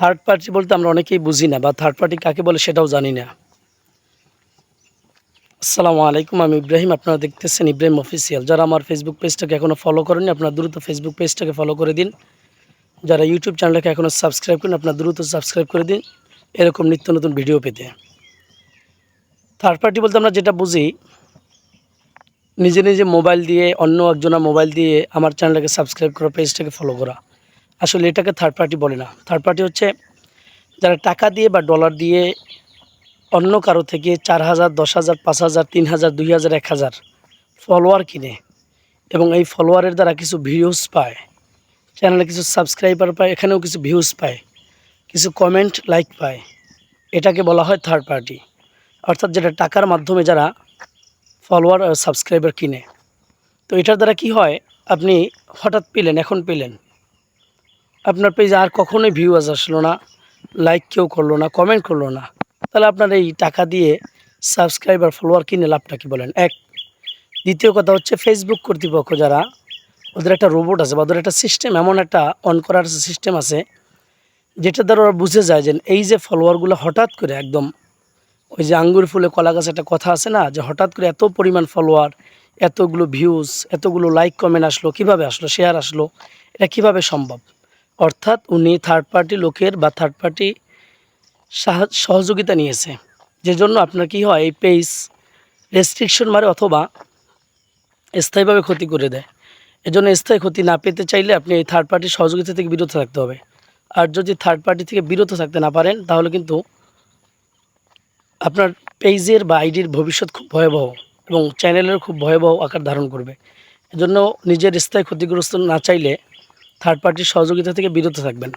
Third party বলতে আমরা অনেকেই বুঝি না, বা থার্ড পার্টি কাকে বলে সেটাও জানি না। আসসালামু আলাইকুম, আমি ইব্রাহিম, আপনারা দেখতেছেন ইব্রাহিম অফিসিয়াল যারা আমার ফেসবুক পেজটাকে এখনও ফলো করেনি আপনারা দ্রুত ফেসবুক পেজটাকে ফলো করে দিন। যারা ইউটিউব চ্যানেলটাকে এখনও সাবস্ক্রাইব করেন আপনারা দ্রুত সাবস্ক্রাইব করে দিন। এরকম নিত্য নতুন ভিডিও পেতে। থার্ড পার্টি বলতে আমরা যেটা বুঝি, নিজে নিজে মোবাইল দিয়ে, অন্য একজনের মোবাইল দিয়ে আমার চ্যানেলটাকে সাবস্ক্রাইব করা পেজটাকে ফলো করা। আসলে এটাকে থার্ড পার্টি বলে না। থার্ড পার্টি হচ্ছে যারা টাকা দিয়ে বা ডলার দিয়ে অন্য কারও থেকে চার হাজার, দশ হাজার, পাঁচ হাজার, তিন হাজার, দুই হাজার, এক হাজার ফলোয়ার কিনে এবং এই ফলোয়ারের দ্বারা কিছু ভিউজ পায়। চ্যানেলে কিছু সাবস্ক্রাইবার পায়, এখানেও কিছু ভিউজ পায়, কিছু কমেন্ট লাইক পায়। এটাকে বলা হয় থার্ড পার্টি অর্থাৎ যেটা টাকার মাধ্যমে যারা ফলোয়ার সাবস্ক্রাইবার কিনে। তো এটার দ্বারা কি হয়? আপনি হঠাৎ পেলেন, এখন পেলেন। আপনার পেজে আর কখনোই ভিউয়ার্স আসলো না লাইক কেউ করল না কমেন্ট করল না। তাহলে আপনার এই টাকা দিয়ে সাবস্ক্রাইবার ফলোয়ার কিনে লাভটা কি বলেন? এক। দ্বিতীয় কথা হচ্ছে ফেসবুক কর্তৃপক্ষ যারা, ওদের একটা রোবট আছে বা ওদের একটা সিস্টেম এমন একটা অন করার সিস্টেম আছে, যেটা দ্বারা ওরা বুঝে যায় যে এই যে ফলোয়ারগুলো হঠাৎ করে একদম, ওই যে আঙ্গুর ফুলে কলা গাছে একটা কথা আছে না, যে হঠাৎ করে এত পরিমাণ ফলোয়ার এতগুলো ভিউজ এতগুলো লাইক কমেন্ট আসলো, কীভাবে আসলো শেয়ার আসলো, এটা কীভাবে সম্ভব? অর্থাৎ উনি থার্ড পার্টি লোকের বা থার্ড পার্টি সহযোগিতা নিয়েছে। যে জন্য আপনার কি হয়, এই পেজ রেস্ট্রিকশন মারে অথবা স্থায়ীভাবে ক্ষতি করে দেয়। এজন্য স্থায়ী ক্ষতি না পেতে চাইলে আপনি এই থার্ড পার্টির সহযোগিতা থেকে বিরত থাকতে হবে। আর যদি থার্ড পার্টি থেকে বিরত থাকতে না পারেন, তাহলে কিন্তু আপনার পেজের বা আইডির ভবিষ্যৎ খুব ভয়াবহ এবং চ্যানেলের খুব ভয়াবহ আকার ধারণ করবে। এজন্য নিজের স্থায়ী ক্ষতিগ্রস্ত না চাইলে থার্ড পার্টির সহযোগিতা থেকে বিরত থাকবেন।